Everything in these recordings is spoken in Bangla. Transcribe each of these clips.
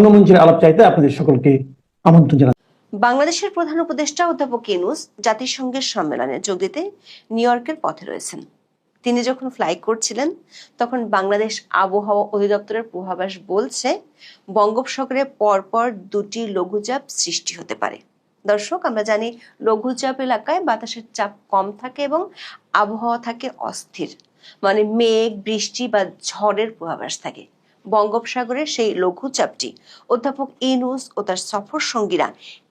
রঙ্গমঞ্চের আলাপ চাইতে আপনাদের সকলকে আমন্ত্রণ জানাচ্ছি। বাংলাদেশের প্রধান উপদেষ্টা অধ্যাপক ইউনুস জাতিসংঘের সম্মেলনে যোগ দিতে নিউ ইয়র্কের পথে রয়েছেন। তিনি যখন ফ্লাই করছিলেন, তখন বাংলাদেশ আবহাওয়া অধিদপ্তরের পূর্বাভাস বলছে, বঙ্গোপসাগরে পরপর দুটি লঘুচাপ সৃষ্টি হতে পারে। দর্শক, আমরা জানি লঘুচাপ এলাকায় বাতাসের চাপ কম থাকে এবং আবহাওয়া থাকে অস্থির মানে মেঘ, বৃষ্টি বা ঝড়ের পূর্বাভাস থাকে। বঙ্গোপসাগরের সেই লঘুচাপটি অধ্যাপক ইনুস ও তার সফর সঙ্গীরা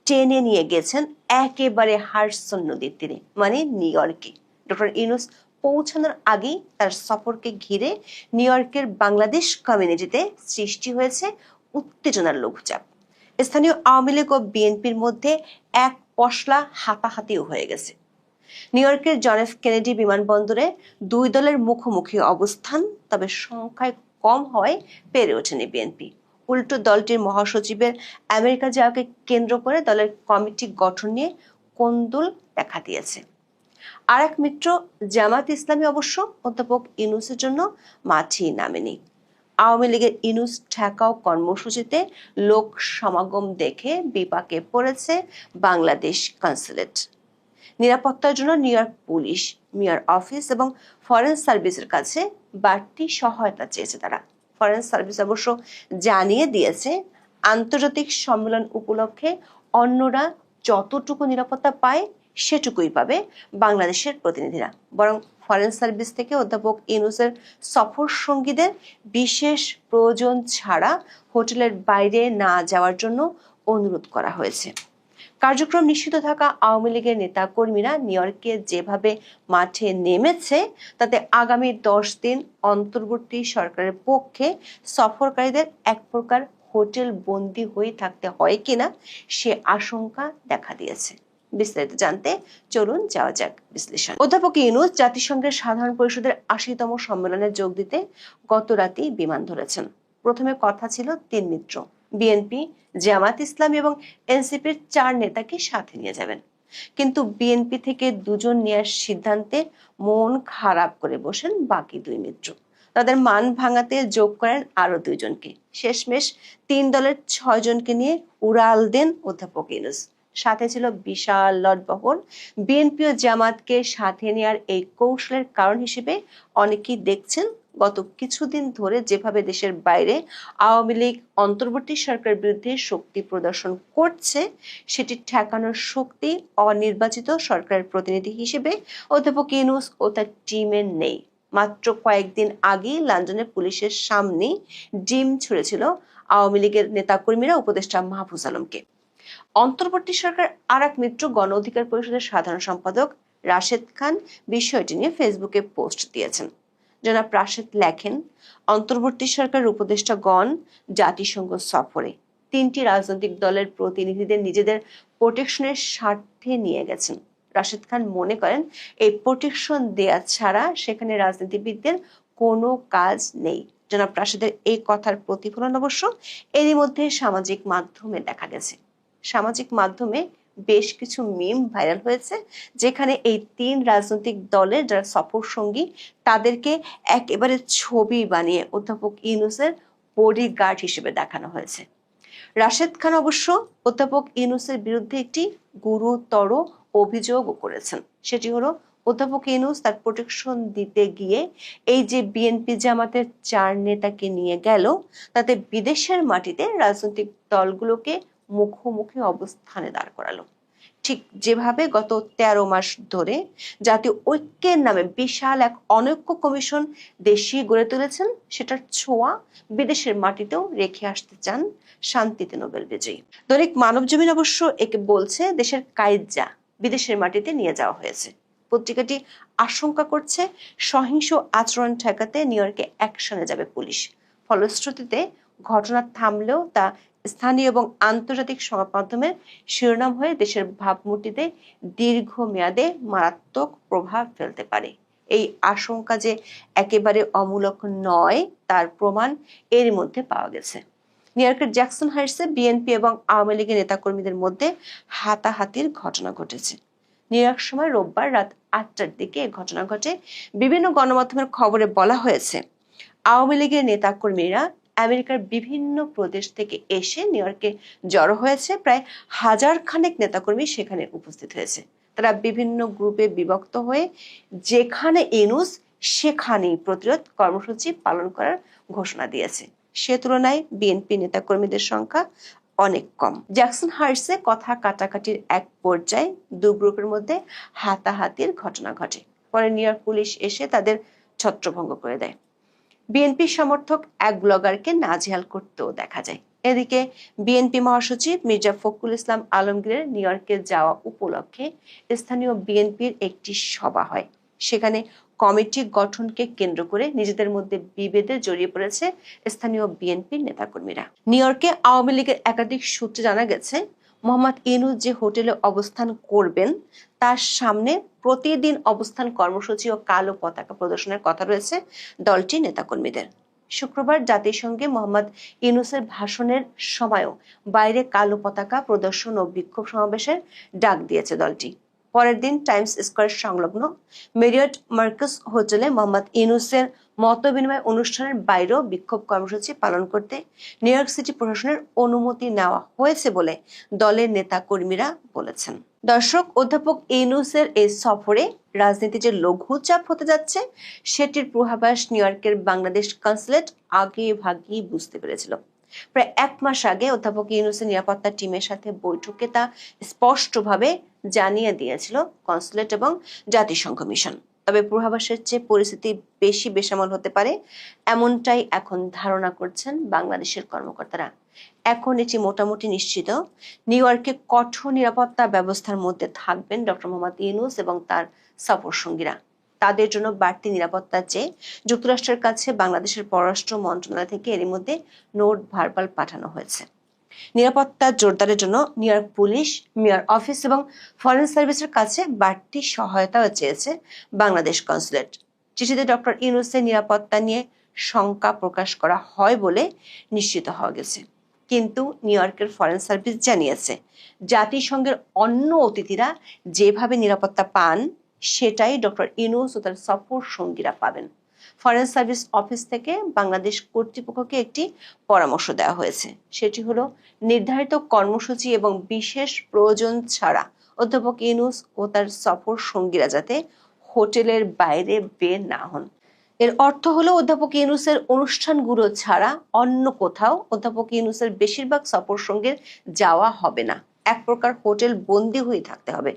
টেনে নিয়ে গেছেন একেবারে হার্সন নদীর তীরে মানে নিউ ইয়র্কে। ডক্টর ইনুস পৌঁছানোর আগেই তার সফরকে ঘিরে নিউ ইয়র্কের বাংলাদেশ কমিউনিটিতে সৃষ্টি হয়েছে উত্তেজনার লঘুচাপ। স্থানীয় আওয়ামী লীগ ও বিএনপির মধ্যে এক পশলা হাতাহাতিও হয়ে গেছে। নিউ ইয়র্কের জন এফ কেনেডি বিমানবন্দরে দুই দলের মুখোমুখি অবস্থান, তবে সংখ্যায় কম হওয়ায় পেরে ওঠেনি বিএনপি। উল্টো দলটির মহাসচিবের আমেরিকা যাওয়াকে কেন্দ্র করে দলের কমিটি গঠন নিয়ে কোন্দল দেখা দিয়েছে। আর এক মিত্র জামাত ইসলামী অবশ্য অধ্যাপক ইনুসের জন্য মাঠেই নামেনি। আওয়ামী লীগের ইনুস ঠেকাও কর্মসূচিতে লোক সমাগম দেখে বিপাকে পড়েছে বাংলাদেশ কনসুলেট নিরাপত্তার জন্য New York police mayor office এবং ফরেন সার্ভিসের কাছে বাড়তি সহায়তা চেয়েছে তারা। ফরেন সার্ভিস অবশ্য জানিয়ে দিয়েছে, আন্তর্জাতিক সম্মেলন উপলক্ষে অন্যরা যতটুকু নিরাপত্তা পায় সেটুকুই পাবে বাংলাদেশের প্রতিনিধিরা। বরং ফরেন সার্ভিস থেকে অধ্যাপক ইনুসের সফর সঙ্গীদের বিশেষ প্রয়োজন ছাড়া হোটেলের বাইরে না যাওয়ার জন্য অনুরোধ করা হয়েছে। কার্যক্রম নিশ্চিত থাকা আওয়ামী লীগের নেতা কর্মীরা নিউ ইয়র্কে যেভাবে মাঠে নেমেছে, তাতে আগামী দশ দিন অন্তর্বর্তী সরকারের পক্ষে সফরকারীদের এক প্রকার হোটেল বন্দি হয়ে থাকতে হয় কিনা সে আশঙ্কা দেখা দিয়েছে। বিস্তারিত জানতে চলুন যাওয়া যাক বিশ্লেষণ। অধ্যাপক ইউনুস জাতিসংঘের সাধারণ পরিষদের আশিতম সম্মেলনে যোগ দিতে গত রাতেই বিমান ধরেছেন। প্রথমে কথা ছিল তিন মিত্র। বিএনপি, জামাত ইসলাম এবং এনসিপির চার নেতাকে সাথে নিয়ে যাবেন। কিন্তু বিএনপি থেকে দুজন নেওয়ার সিদ্ধান্তে মন খারাপ করে বসেন বাকি দুই মিত্র। তাদের মান ভাঙাতে যোগ করেন আরও দুইজনকে। শেষমেশ তিন দলের ছয় জনকে নিয়ে উড়াল দেন অধ্যাপক ইউনুস। সাথে ছিল বিশাল লটবহর বিএনপি ও জামাতকে সাথে নেওয়ার এই কৌশলের কারণ হিসেবে অনেকেই দেখছেন গত কিছুদিন ধরে যেভাবে দেশের বাইরে আওয়ামী লীগ অন্তর্বর্তী সরকার বিরুদ্ধে শক্তি প্রদর্শন করছে, সেটি ঠেকানোর শক্তি অনির্বাচিত সরকারের প্রতিনিধি হিসেবে অধ্যাপক ইউনুস ও তার টিমের নেই। মাত্র কয়েকদিন আগেই লন্ডনে পুলিশের সামনে ডিম ছুড়েছিল আওয়ামী লীগের নেতাকর্মীরা, উপদেষ্টা মাহফুজ আলমকে। অন্তর্বর্তী সরকার আর এক মিত্র, গণ অধিকার পরিষদের সাধারণ সম্পাদক রাশেদ খান বিষয়টি নিয়ে ফেসবুকে পোস্ট দিয়েছেন। জনাব রাশেদ লেখেন, অন্তর্বর্তী সরকার উপদেষ্টাগণ জাতিসংঘ সফরে তিনটি রাজনৈতিক দলের প্রতিনিধিদের নিজেদের প্রোটেকশনের স্বার্থে নিয়ে গেছেন। রাশেদ খান মনে করেন, এই প্রোটেকশন দেয়া ছাড়া সেখানে রাজনীতিবিদদের কোনো কাজ নেই। জনাব রাশেদের এই কথার প্রতিফলন অবশ্য এরই মধ্যে সামাজিক মাধ্যমে দেখা গেছে। সামাজিক মাধ্যমে বেশ কিছু মিম ভাইরাল হয়েছে, যেখানে এই তিন রাজনৈতিক দলের যারা সফর সঙ্গী, তাদেরকে একেবারে ছবি বানিয়ে অধ্যাপক ইউনুসের বডিগার্ড হিসেবে দেখানো হয়েছে। রাশেদ খান অবশ্য অধ্যাপক ইউনুসের বিরুদ্ধে একটি গুরুতর অভিযোগও করেছেন। সেটি হলো, অধ্যাপক ইউনুস তার প্রোটেকশন দিতে গিয়ে এই যে বিএনপি জামাতের চার নেতাকে নিয়ে গেল, তাতে বিদেশের মাটিতে রাজনৈতিক দলগুলোকে মুখোমুখি অবস্থানে দাঁড় করালো। ঠিক যেভাবে গত তেরো মাস ধরে জাতীয় ঐক্যের নামে বিশাল এক অনৈক্য কমিশন দেশি গড়ে তুলেছেন, সেটার ছোঁয়া বিদেশের মাটিতেও রেখে আসতে চান শান্তিতে নোবেল বিজয়ী। দৈনিক মানব জমিন অবশ্য একে বলছে দেশের কাইজ্জা বিদেশের মাটিতে নিয়ে যাওয়া হয়েছে। পত্রিকাটি আশঙ্কা করছে সহিংস আচরণ ঠেকাতে নিউ ইয়র্কে অ্যাকশনে যাবে পুলিশ। ফলশ্রুতিতে ঘটনা থামলেও তা স্থানীয় এবং আন্তর্জাতিক সংবাদ মাধ্যমের শিরোনাম হয়ে দেশের ভাবমূর্তিতে দীর্ঘমেয়াদে মারাত্মক প্রভাব ফেলতে পারে। এই আশঙ্কা যে একেবারে অমূলক নয়, তার প্রমাণ এর মধ্যে পাওয়া গেছে। নিউ ইয়র্কের জ্যাকসন হাইটসে বিএনপি এবং আওয়ামী লীগের নেতাকর্মীদের মধ্যে হাতাহাতির ঘটনা ঘটেছে। নিউ ইয়র্ক সময় রোববার রাত আটটার দিকে ঘটনা ঘটে। বিভিন্ন গণমাধ্যমের খবরে বলা হয়েছে, আওয়ামী লীগের নেতাকর্মীরা আমেরিকার বিভিন্ন প্রদেশ থেকে এসে নিউ ইয়র্কে জড়ো হয়েছে। প্রায় হাজার খানেক নেতাকর্মী সেখানে উপস্থিত হয়েছে। তারা বিভিন্ন গ্রুপে বিভক্ত হয়ে যেখানে ইনুস, সেখানেই প্রতিরোধ কর্মসূচি পালন করার ঘোষণা দিয়েছে। সে তুলনায় বিএনপি নেতাকর্মীদের সংখ্যা অনেক কম। জ্যাকসন হার্টসে কথা কাটাকাটির এক পর্যায়ে দু গ্রুপের মধ্যে হাতাহাতির ঘটনা ঘটে। পরে নিউ ইয়র্ক পুলিশ এসে তাদের ছত্রভঙ্গ করে দেয়। বিএনপি সমর্থক এক ব্লগারকে নাজেহাল করতেও দেখা যায়। এদিকে বিএনপি মহাসচিব মির্জা ফখরুল ইসলাম আলমগীরের নিউ ইয়র্কে যাওয়া উপলক্ষে স্থানীয় বিএনপির একটি সভা হয়। সেখানে কমিটি গঠনকে কেন্দ্র করে নিজেদের মধ্যে বিভেদে জড়িয়ে পড়েছে স্থানীয় বিএনপির নেতাকর্মীরা। নিউ ইয়র্কে আওয়ামী লীগের একাধিক সূত্রে জানা গেছে মোহাম্মদ ইনুজ যে হোটেলে অবস্থান করবেন, তার সামনে প্রতিদিন অবস্থান কর্মসূচি ও কালো পতাকা প্রদর্শনের কথা রয়েছে দলটি নেতাকর্মীদের। শুক্রবার জাতিসংঘে মোহাম্মদ ইউনুসের ভাষণের সময়ও বাইরে কালো পতাকা প্রদর্শন ও বিক্ষোভ সমাবেশের ডাক দিয়েছে দলটি। পরের দিন টাইমস স্কোয়ার সংলগ্ন মেরিয়ট মার্কাস হোটেলে মোহাম্মদ ইউনুসের মত বিনিময় অনুষ্ঠানের বাইরেও বিক্ষোভ কর্মসূচি পালন করতে নিউ ইয়র্ক সিটি প্রশাসনের অনুমতি নেওয়া হয়েছে বলে দলের নেতা কর্মীরা বলেছেন। দর্শক, অধ্যাপক ইউনুসের এই সফরে রাজনীতি যে লঘু চাপ হতে যাচ্ছে, সেটির পূর্বাভাস নিউ ইয়র্কের বাংলাদেশ কনসুলেট আগে ভাগেই বুঝতে পেরেছিল। প্রায় এক মাস আগে অধ্যাপক ইউনুসের নিরাপত্তা টিমের সাথে বৈঠকে তা স্পষ্টভাবে জানিয়ে দিয়েছিল কনসুলেট এবং জাতিসংঘ মিশন। তবে পূর্বাভাসের চেয়ে পরিস্থিতি বেশি বেসামাল হতে পারে, এমনটাই এখন ধারণা করছেন বাংলাদেশের কর্মকর্তারা। এখন এটি মোটামুটি নিশ্চিত। নিউ ইয়র্কে কঠোর নিরাপত্তা ব্যবস্থার মধ্যে থাকবেন ডক্টর মোহাম্মদ ইউনুস এবং তার সফর সঙ্গীরা। তাদের জন্য বাড়তি নিরাপত্তা চেয়ে যুক্তরাষ্ট্রের কাছে বাংলাদেশের পররাষ্ট্র মন্ত্রণালয় থেকে এরই মধ্যে নোট ভারপাল পাঠানো হয়েছে। নিরাপত্তা জোরদারের জন্য New York police mayor office এবং ফরেন সার্ভিসের কাছে বাড়তি সহায়তাও চেয়েছে বাংলাদেশ কনসুলেট চিঠিতে ডক্টর ইউনুসের নিরাপত্তা নিয়ে শঙ্কা প্রকাশ করা হয় বলে নিশ্চিত হওয়া গেছে। কিন্তু নিউ ইয়র্কের ফরেন সার্ভিস জানিয়েছে, জাতিসংঘের অন্য অতিথিরা যেভাবে নিরাপত্তা পান, সেটাই ডক্টর ইউনুস ও তার সফর সঙ্গীরা পাবেন। ফরেন সার্ভিস অফিস থেকে বাংলাদেশ কর্তৃপক্ষকে একটি পরামর্শ দেওয়া হয়েছে। সেটি হলো, নির্ধারিত কর্মসূচি এবং বিশেষ প্রয়োজন ছাড়া অধ্যাপক ইউনুস ও তার সফর সঙ্গীরা যাতে হোটেলের বাইরে বের না হন। এর অর্থ হলো, অধ্যাপক ইউনুসের অনুষ্ঠানগুলো ছাড়া অন্য কোথাও অধ্যাপক ইউনুসের বেশিরভাগ সফর সঙ্গীর যাওয়া হবে না। এক প্রকার হোটেল বন্দি হয়ে থাকতে হবে।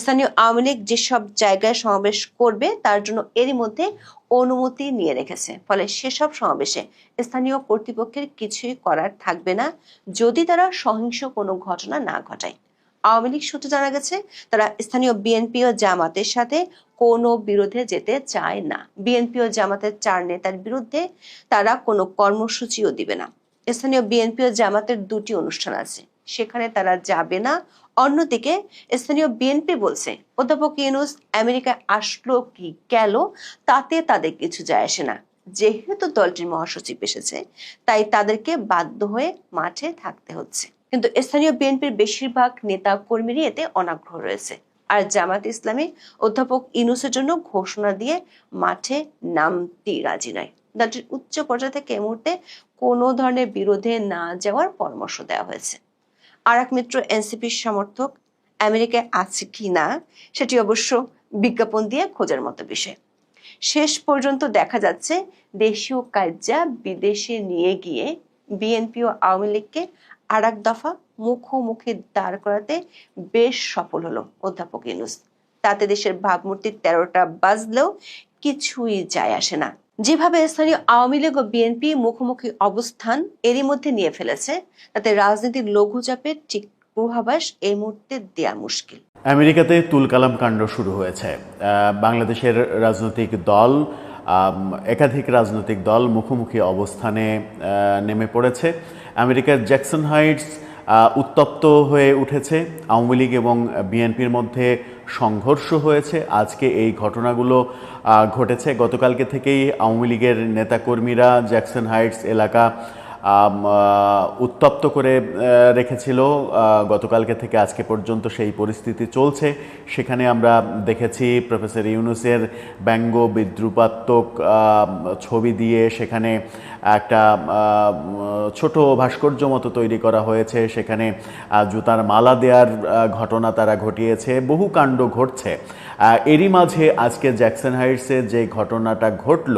স্থানীয় আওয়ামী লীগ যেসব জায়গায় সমাবেশ করবে, তার জন্য এরই মধ্যে অনুমতি নিয়ে রেখেছে। ফলে সেসব সমাবেশে স্থানীয় কর্তৃপক্ষের কিছুই করার থাকবে না, যদি তারা সহিংস কোনো ঘটনা না ঘটায়। আওয়ামী লীগ সূত্রে জানা গেছে, তারা স্থানীয় বিএনপি ও জামাতের সাথে কোনো বিরোধে যেতে চায় না। বিএনপি ও জামাতের চার নেতার বিরুদ্ধে তারা কোনো কর্মসূচিও দিবে না। স্থানীয় বিএনপি ও জামাতের দুটি অনুষ্ঠান আছে। সেখানে তারা যাবে না। অন্যদিকে স্থানীয় বিএনপি বলছে, অধ্যাপক ইউনুস আমেরিকায় আসলো কি গেল তাতে তাদের কিছু যায় আসে না। যেহেতু দলটির মহাসচিব এসেছে, তাই তাদেরকে বাধ্য হয়ে মাঠে থাকতে হচ্ছে। কিন্তু স্থানীয় বিএনপির বেশিরভাগ নেতা কর্মীরই এতে অনাগ্রহ রয়েছে। আর জামাত ইসলামী অধ্যাপক ইনুসের জন্য ঘোষণা দিয়ে মাঠে নামতেই রাজি নয়। দলটির উচ্চ পর্যায় থেকে এই মুহূর্তে কোনো ধরনের বিরোধে না যাওয়ার পরামর্শ দেওয়া হয়েছে। আর এক মিত্র এনসিপির সমর্থক আমেরিকায় আছে কি না, সেটি অবশ্য বিজ্ঞাপন দিয়ে খোঁজার মতো বিষয়। শেষ পর্যন্ত দেখা যাচ্ছে দেশীয় কার্যা বিদেশে নিয়ে গিয়ে বিএনপি ও আওয়ামী লীগকে আর এক দফা মুখোমুখি দাঁড় করাতে বেশ সফল হলো অধ্যাপক ইউনুস। তাতে দেশের ভাবমূর্তির তেরোটা বাজলেও কিছুই যায় আসে না। যেভাবে স্থানীয় আওয়ামী লীগ ও বিএনপি মুখোমুখি অবস্থান এরই মধ্যে নিয়ে ফেলেছে, তাতে রাজনীতির লঘুচাপের ঠিক পূর্বাভাস এই মুহূর্তে দেয়া মুশকিল। আমেরিকাতে তুলকালাম কাণ্ড শুরু হয়েছে। বাংলাদেশের রাজনৈতিক দল একাধিক রাজনৈতিক দল মুখোমুখি অবস্থানে নেমে পড়েছে। আমেরিকার জ্যাকসন হাইটস উত্তপ্ত হয়ে উঠেছে। আওয়ামী লীগ এবং বিএনপির মধ্যে সংঘর্ষ হয়েছে। আজকে এই ঘটনাগুলো ঘটেছে। গতকালকে থেকেই আওয়ামী লীগের নেতাকর্মীরা জ্যাকসন হাইটস এলাকা উত্তপ্ত করে রেখেছিল। গতকালকে থেকে আজকে পর্যন্ত সেই পরিস্থিতি চলছে। সেখানে আমরা দেখেছি প্রফেসর ইউনুসের ব্যঙ্গ বিদ্রুপাত্মক ছবি দিয়ে সেখানে একটা ছোট ভাস্কর্য মতো তৈরি করা হয়েছে। সেখানে জুতার মালা দেওয়ার ঘটনা তারা ঘটিয়েছে। বহু কাণ্ড ঘটছে। এরই মাঝে আজকে জ্যাকসন হাইটসে যে ঘটনাটা ঘটল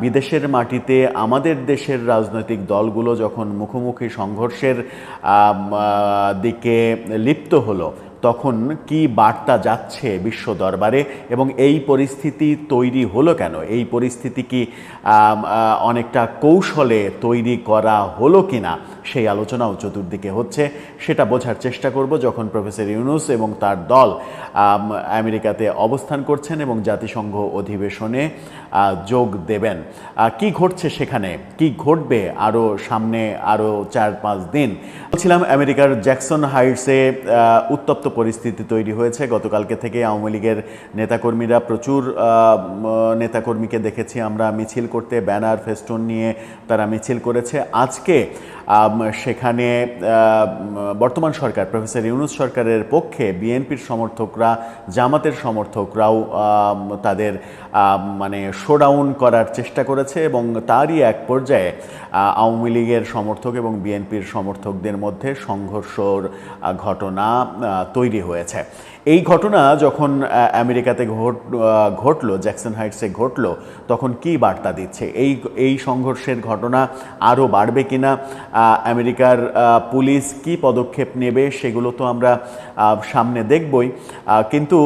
বিদেশের মাটিতে আমাদের দেশের রাজনৈতিক দলগুলো যখন মুখোমুখি সংঘর্ষের দিকে লিপ্ত হলো তখন কি বার্তা যাচ্ছে বিশ্ব দরবারে এবং এই পরিস্থিতি তৈরি হলো কেন? এই পরিস্থিতি কি অনেকটা কৌশলে তৈরি করা হলো কিনা? সেই আলোচনাও চতুর্দিকে হচ্ছে। সেটা বোঝার চেষ্টা করব যখন প্রফেসর ইউনুস এবং তার দল আমেরিকাতে অবস্থান করছেন এবং জাতিসংঘ অধিবেশনে যোগ দেবেন। কি ঘটছে সেখানে? কি ঘটবে আরও সামনে আরও চার পাঁচ দিন? বলছিলাম আমেরিকার জ্যাকসন হাইটসে উত্তপ্ত পরিস্থিতি তৈরি হয়েছে। গতকালকে থেকে আওয়ামী লীগের নেতাকর্মীরা প্রচুর নেতাকর্মীকে দেখেছি আমরা মিছিল করতে, ব্যানার, ফেস্টুন নিয়ে তারা মিছিল করেছে। আজকে সেখানে বর্তমান সরকার, প্রফেসর ইউনুস সরকারের পক্ষে বিএনপির সমর্থকরা, জামাতের সমর্থকরাও তাদের মানে শোডাউন করার চেষ্টা করেছে এবং তারই এক পর্যায়ে আওয়ামী লীগের সমর্থক এবং বিএনপির সমর্থকদের মধ্যে সংঘর্ষর ঘটনা তৈরি হয়েছে। এই ঘটনা যখন আমেরিকাতে ঘট ঘটলো, জ্যাকসন হাইটসে ঘটলো, তখন কি বার্তা দিচ্ছে? এই এই সংঘর্ষের ঘটনা আরও বাড়বে কিনা? আমেরিকার পুলিশ কি পদক্ষেপ নেবে সেগুলো তো আমরা সামনে দেখবই। কিন্তু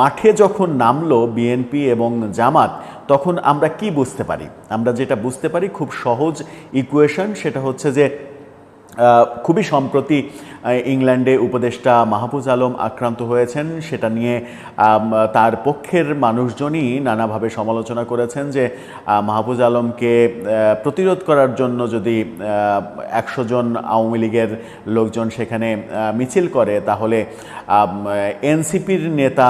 মাঠে যখন নামলো বিএনপি এবং জামাত, তখন আমরা কি বুঝতে পারি? আমরা যেটা বুঝতে পারি খুব সহজ ইকুয়েশন সেটা হচ্ছে যে খুবই সম্প্রতি ইংল্যান্ডে উপদেষ্টা মাহফুজ আলম আক্রান্ত হয়েছেন। সেটা নিয়ে তার পক্ষের মানুষজনই নানাভাবে সমালোচনা করেছেন যে মাহফুজ আলমকে প্রতিরোধ করার জন্য যদি একশো জন আওয়ামী লীগের লোকজন সেখানে মিছিল করে, তাহলে এনসিপির নেতা,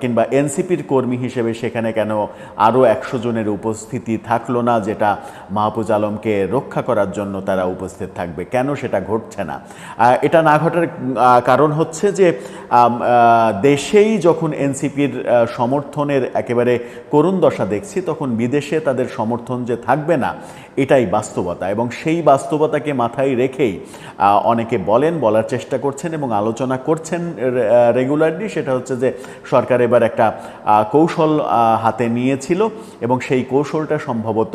কিংবা এনসিপির কর্মী হিসেবে সেখানে কেন আরও একশো জনের উপস্থিতি থাকল না, যেটা মাহফুজ আলমকে রক্ষা করার জন্য তারা উপস্থিত থাকবে? কেন সেটা ঘটছে না? এটা না ঘটার কারণ হচ্ছে যে দেশেই যখন এনসিপির সমর্থনের একেবারে করুণ দশা দেখছি, তখন বিদেশে তাদের সমর্থন যে থাকবে না, এটাই বাস্তবতা। এবং সেই বাস্তবতাকে মাথায় রেখেই অনেকে বলেন, বলার চেষ্টা করছেন এবং আলোচনা করছেন রেগুলারলি, সেটা হচ্ছে যে সরকার এবার একটা কৌশল হাতে নিয়েছিল এবং সেই কৌশলটা সম্ভবত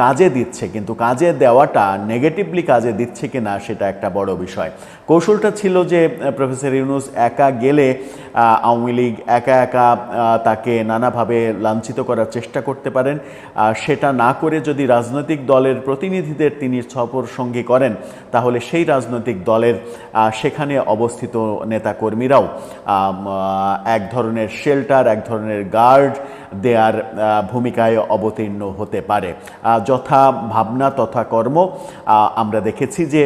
কাজে দিচ্ছে। কিন্তু কাজে দেওয়াটা নেগেটিভলি কাজে দিচ্ছে কিনা, সেটা একটা বড় বিষয়। কৌশলটা ছিল যে প্রফেসর ইউনুস একা গেলে আওয়ামী লীগ একা একা তাকে নানাভাবে লাঞ্ছিত করার চেষ্টা করতে পারেন। সেটা না করে যদি রাজনৈতিক দলের প্রতিনিধিদের তিনি সফর সঙ্গী করেন, তাহলে সেই রাজনৈতিক দলের সেখানে অবস্থিত নেতাকর্মীরাও এক ধরনের শেল্টার, এক ধরনের গার্ড দেয়ার ভূমিকায় অবতীর্ণ হতে পারে। যথা ভাবনা তথা কর্ম আমরা দেখেছি যে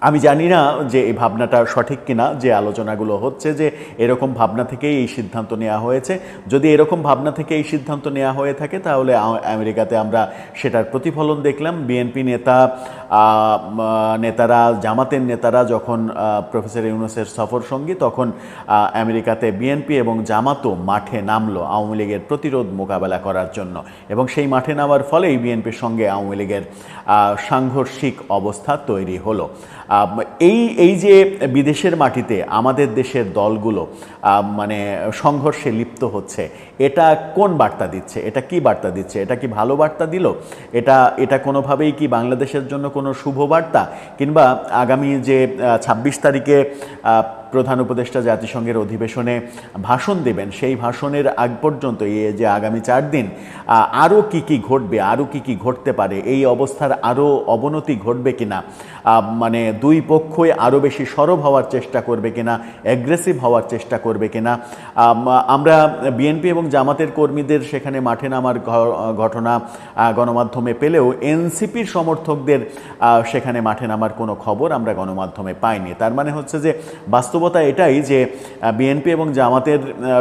আমি জানি না যে এই ভাবনাটা সঠিক কিনা, যে আলোচনাগুলো হচ্ছে যে এরকম ভাবনা থেকেই এই সিদ্ধান্ত নেওয়া হয়েছে। যদি এরকম ভাবনা থেকে এই সিদ্ধান্ত নেওয়া হয়ে থাকে, তাহলে আমেরিকাতে আমরা সেটার প্রতিফলন দেখলাম। বিএনপি নেতা নেতারা, জামাতের নেতারা যখন প্রফেসর ইউনুসের সফর সঙ্গী, তখন আমেরিকাতে বিএনপি এবং জামাতও মাঠে নামলো আওয়ামী লীগের প্রতিরোধ মোকাবেলা করার জন্য। এবং সেই মাঠে নামার ফলেই বিএনপির সঙ্গে আওয়ামী লীগের সাংঘর্ষিক অবস্থা তৈরি হলো। এই এই যে বিদেশের মাটিতে আমাদের দেশের দলগুলো মানে সংঘর্ষে লিপ্ত হচ্ছে, এটা কোন বার্তা দিচ্ছে? এটা কি বার্তা দিচ্ছে? এটা কি ভালো বার্তা দিল? এটা এটা কোনোভাবেই কি বাংলাদেশের জন্য কোনো শুভবার্তা কিংবা আগামী যে ছাব্বিশ তারিখে আহ, প্রধান উপদেষ্টা জাতিসংঘের অধিবেশনে ভাষণ দেবেন। সেই ভাষণের আগ পর্যন্ত এই যে আগামী চার দিন আরও কি কি ঘটবে আরও কি কি ঘটতে পারে এই অবস্থার আরও অবনতি ঘটবে কিনা মানে দুই পক্ষই আরও বেশি সরব হওয়ার চেষ্টা করবে কিনা অ্যাগ্রেসিভ হওয়ার চেষ্টা করবে কিনা আম, আমরা বিএনপি এবং জামাতের কর্মীদের সেখানে মাঠে নামার ঘটনা গণমাধ্যমে পেলেও এনসিপির সমর্থকদের সেখানে মাঠে নামার কোনো খবর আমরা গণমাধ্যমে পাইনি। তার মানে হচ্ছে যে বাস্তবতা এটাই যে বিএনপি এবং জামাতের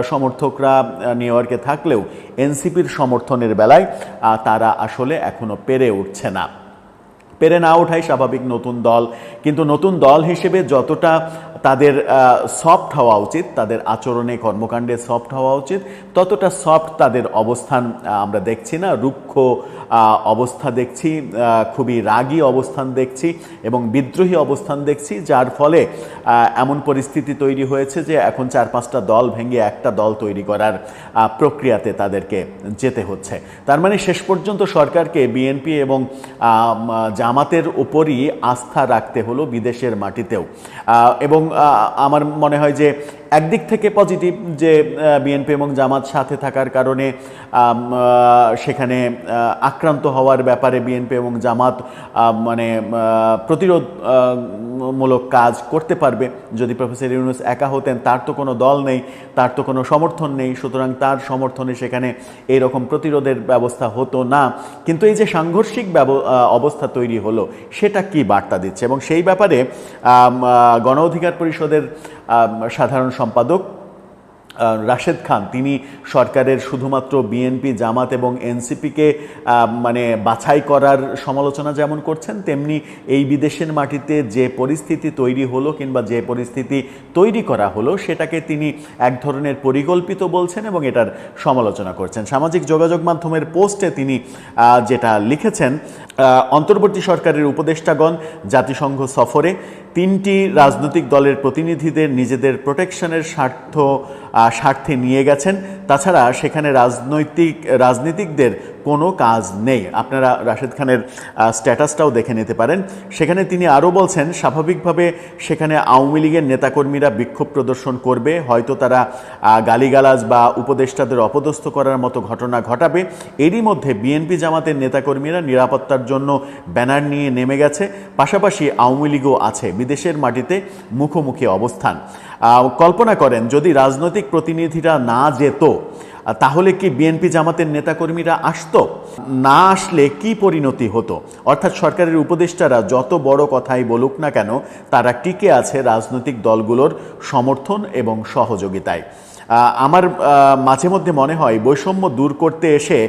সমর্থকরা নিউ ইয়র্কে থাকলেও এনসিপির সমর্থনের বেলায় তারা আসলে এখনও পেরে উঠছে না। পেরে না ওঠাই স্বাভাবিক নতুন দল। কিন্তু নতুন দল হিসেবে যতটা তাদের সফট হওয়া উচিত, তাদের আচরণে কর্মকাণ্ডে সফট হওয়া উচিত। ততটা সফট তাদের অবস্থান আমরা দেখছি না। রুক্ষ অবস্থা দেখছি খুবই রাগী অবস্থান দেখছি এবং বিদ্রোহী অবস্থান দেখছি, যার ফলে এমন পরিস্থিতি তৈরি হয়েছে যে এখন চার পাঁচটা দল ভেঙে একটা দল তৈরি করার প্রক্রিয়াতে তাদেরকে যেতে হচ্ছে। তার মানে শেষ পর্যন্ত সরকারকে বিএনপি এবং জামাতের উপরই আস্থা রাখতে হলো বিদেশের মাটিতেও। এবং আমার মনে হয় যে একদিক থেকে পজিটিভ যে বিএনপি এবং জামাত সাথে থাকার কারণে সেখানে আক্রান্ত হওয়ার ব্যাপারে বিএনপি এবং জামাত মানে প্রতিরোধ মূলক কাজ করতে পারবে। যদি প্রফেসর ইউনুস একা হতেন, তার তো কোনো দল নেই, তার তো কোনো সমর্থন নেই, সুতরাং তার সমর্থনে সেখানে এই রকম প্রতিরোধের ব্যবস্থা হতো না। কিন্তু এই যে সাংঘর্ষিক অবস্থা তৈরি হলো, সেটা কি বার্তা দিচ্ছে? এবং সেই ব্যাপারে গণ অধিকার পরিষদের সাধারণ সম্পাদক রাশেদ খান, তিনি সরকারের শুধুমাত্র বিএনপি জামাত এবং এনসিপিকে মানে বাছাই করার সমালোচনা যেমন করছেন, তেমনি এই বিদেশের মাটিতে যে পরিস্থিতি তৈরি হলো কিংবা যে পরিস্থিতি তৈরি করা হলো, সেটাকে তিনি এক ধরনের পরিকল্পিত বলছেন এবং এটার সমালোচনা করছেন। সামাজিক যোগাযোগ মাধ্যমের পোস্টে তিনি যেটা লিখেছেন অন্তর্বর্তী সরকারের উপদেষ্টাগণ, জাতিসংঘ সফরে তিনটি রাজনৈতিক দলের প্রতিনিধিদের নিজেদের প্রোটেকশনের স্বার্থ স্বার্থে নিয়ে গেছেন। তাছাড়া সেখানে রাজনৈতিক রাজনীতিকদের কোনো কাজ নেই। আপনারা রাশেদ খানের স্ট্যাটাসটাও দেখে নিতে পারেন। সেখানে তিনি আরও বলছেন, স্বাভাবিকভাবে সেখানে আওয়ামী লীগের নেতাকর্মীরা বিক্ষোভ প্রদর্শন করবে। হয়তো তারা গালিগালাজ বা উপদেষ্টাদের অপদস্থ করার মতো ঘটনা ঘটাবে। এরই মধ্যে বিএনপি জামাতের নেতাকর্মীরা নিরাপত্তার জন্য ব্যানার নিয়ে নেমে গেছে। পাশাপাশি আওয়ামী লীগও আছে বিদেশের মাটিতে মুখোমুখি অবস্থান। কল্পনা করেন, যদি রাজনৈতিক প্রতিনিধিরা না যেত তাহলে কি বিএনপি জামাতের নেতাকর্মীরা আসতো? না আসলে কি পরিণতি হতো? অর্থাৎ সরকারের উপদেষ্টারা যত বড় কথাই বলুক না কেন, তারা টিকে আছে রাজনৈতিক দলগুলোর সমর্থন এবং সহযোগিতায়। আমার মাঝে মধ্যে মনে হয় বৈষম্য দূর করতে এসে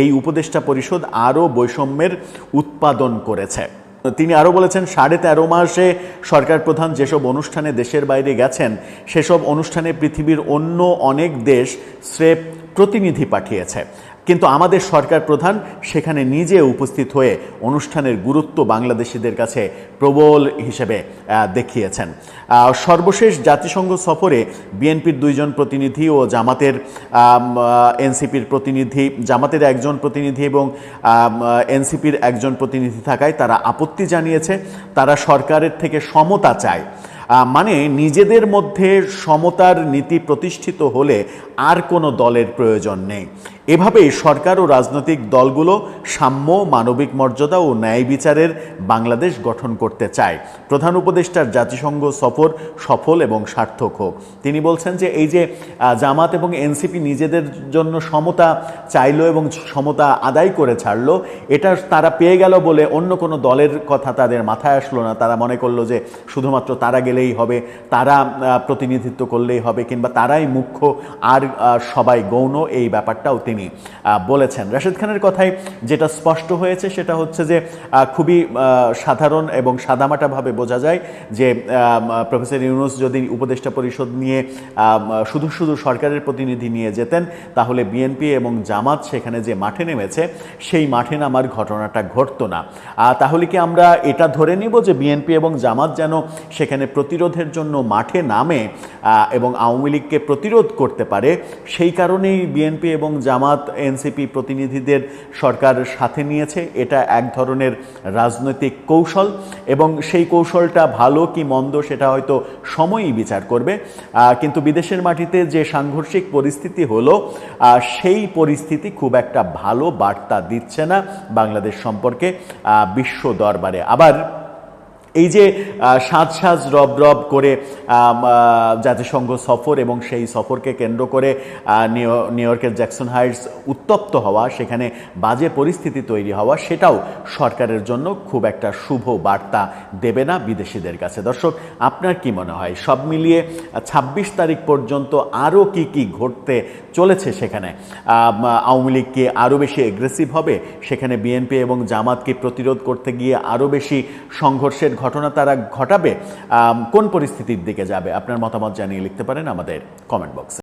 এই উপদেষ্টা পরিষদ আরও বৈষম্যের উৎপাদন করেছে। তিনি আরও বলেছেন, সাড়ে তেরো মাসে সরকার প্রধান যেসব অনুষ্ঠানে দেশের বাইরে গেছেন, সেসব অনুষ্ঠানে পৃথিবীর অন্য অনেক দেশ স্রেফ প্রতিনিধি পাঠিয়েছে। কিন্তু আমাদের সরকার প্রধান সেখানে নিজে উপস্থিত হয়ে অনুষ্ঠানের গুরুত্ব বাংলাদেশিদের কাছে প্রবল হিসেবে দেখিয়েছেন। সর্বশেষ জাতিসংঘ সফরে বিএনপির দুইজন প্রতিনিধি ও জামাতের এনসিপির প্রতিনিধি, জামাতের একজন প্রতিনিধি এবং এনসিপির একজন প্রতিনিধি থাকায় তারা আপত্তি জানিয়েছে। তারা সরকারের থেকে সমতা চায়। মানে নিজেদের মধ্যে সমতার নীতি প্রতিষ্ঠিত হলে আর কোনো দলের প্রয়োজন নেই। এভাবেই সরকার ও রাজনৈতিক দলগুলো সাম্য, মানবিক মর্যাদা ও ন্যায় বিচারের বাংলাদেশ গঠন করতে চায়। প্রধান উপদেষ্টার জাতিসংঘ সফর সফল এবং সার্থক হোক। তিনি বলছেন যে, এই যে জামাত এবং এনসিপি নিজেদের জন্য সমতা চাইলো এবং সমতা আদায় করে ছাড়লো, এটা তারা পেয়ে গেল বলে অন্য কোনো দলের কথা তাদের মাথায় আসলো না। তারা মনে করল যে, শুধুমাত্র তারা গেলেই হবে, তারা প্রতিনিধিত্ব করলেই হবে কিংবা তারাই মুখ্য আর সবাই গৌণ, এই ব্যাপারটাও তিনি বলেছেন। রাশেদ খানের কথায় যেটা স্পষ্ট হয়েছে সেটা হচ্ছে যে খুবই সাধারণ এবং সাদামাটাভাবে বোঝা যায় যে প্রফেসর ইউনুস যদি উপদেষ্টা পরিষদ নিয়ে শুধু শুধু সরকারের প্রতিনিধি নিয়ে যেতেন, তাহলে বিএনপি এবং জামাত সেখানে যে মাঠে নেমেছে, সেই মাঠে নামার ঘটনাটা ঘটতো না। তাহলে কি আমরা এটা ধরে নিব যে বিএনপি এবং জামাত যেন সেখানে প্রতিরোধের জন্য মাঠে নামে এবং আওয়ামী লীগকে প্রতিরোধ করতে পারে সেই কারণেই বিএনপি এবং জামাত এনসিপি প্রতিনিধিদের সরকার সাথে নিয়েছে। এটা এক ধরনের রাজনৈতিক কৌশল এবং সেই কৌশলটা ভালো কি মন্দ সেটা হয়তো সময়ই বিচার করবে। কিন্তু বিদেশের মাটিতে যে সাংঘর্ষিক পরিস্থিতি হলো সেই পরিস্থিতি খুব একটা ভালো বার্তা দিচ্ছে না বাংলাদেশ সম্পর্কে বিশ্ব দরবারে। আবার এই যে সাজ সাজ রব রব করে জাতিসংঘ সফর এবং সেই সফরকে কেন্দ্র করে নিউ- ইয়র্কের জ্যাকসন হাইটস উত্তপ্ত হওয়া, সেখানে বাজে পরিস্থিতি তৈরি হওয়া, সেটাও সরকারের জন্য খুব একটা শুভ বার্তা দেবে না বিদেশিদের কাছে। দর্শক, আপনার কি মনে হয়? সব মিলিয়ে ছাব্বিশ তারিখ পর্যন্ত আরও কি কি ঘটতে চলেছে সেখানে? আওয়ামী লীগ কি আরও বেশি এগ্রেসিভ হবে? সেখানে বিএনপি এবং জামাতকে প্রতিরোধ করতে গিয়ে আরও বেশি সংঘর্ষের ঘটনা তারা ঘটাবে কোন পরিস্থিতির দিকে যাবে? আপনার মতামত জানিয়ে লিখতে পারেন আমাদের কমেন্ট বক্সে